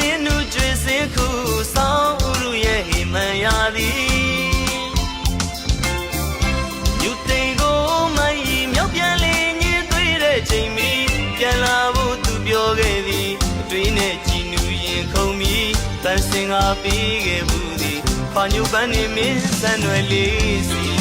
နင်းနူကျွေစင်ခုဆောင်းဥရုရဲ့ဟိမန်ရာသည်ယူတိန်ကိုမယီမြောက်ပြန်လေညင်းသွေးတဲ့ချိန်မီပြန်လာဖို့သူပြောခဲ့သည်အတွင်းနဲ့ကြည်နူရင်ခုံမီတန်စင်ကပေးခဲ့မှုသည်ခွာညူပန်းနေမင်းစံွယ်လေးစီ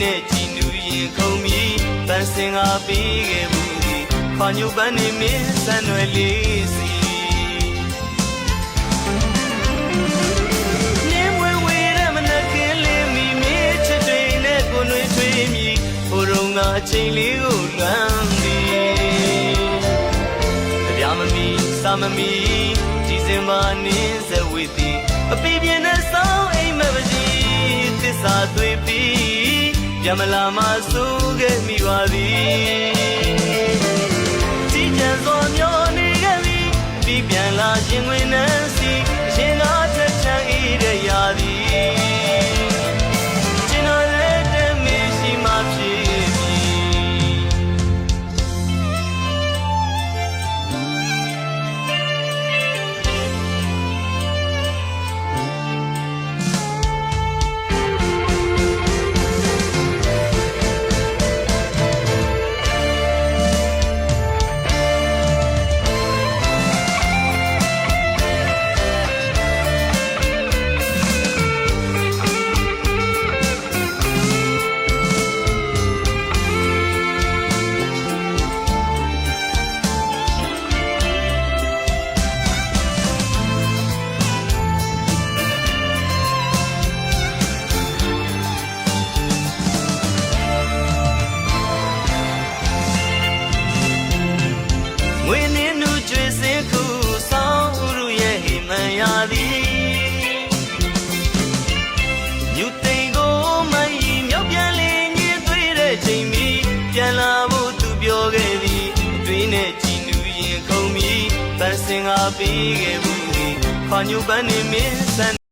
နဲ့ကြည်နူရင်ခုံမီပန်းစင်ကပေးခဲ့မှုဒီခွာညုပ်ပန်းနေမင်းစံွယ်လေးစီအချိန်လေးကိုလွမ်းသည်ကြမမီစာမမီဒီစင်ပါနင်းဇဝေတီအပီပြင်းနဲ့စော ယမလာမဆိုးခဲ့မိပါသည် နဲ့ကြည်နူရင်ခုံမီတန်စင်ငါပေးခဲ့မှုဒီခါညူပန်းနေမင်းစံ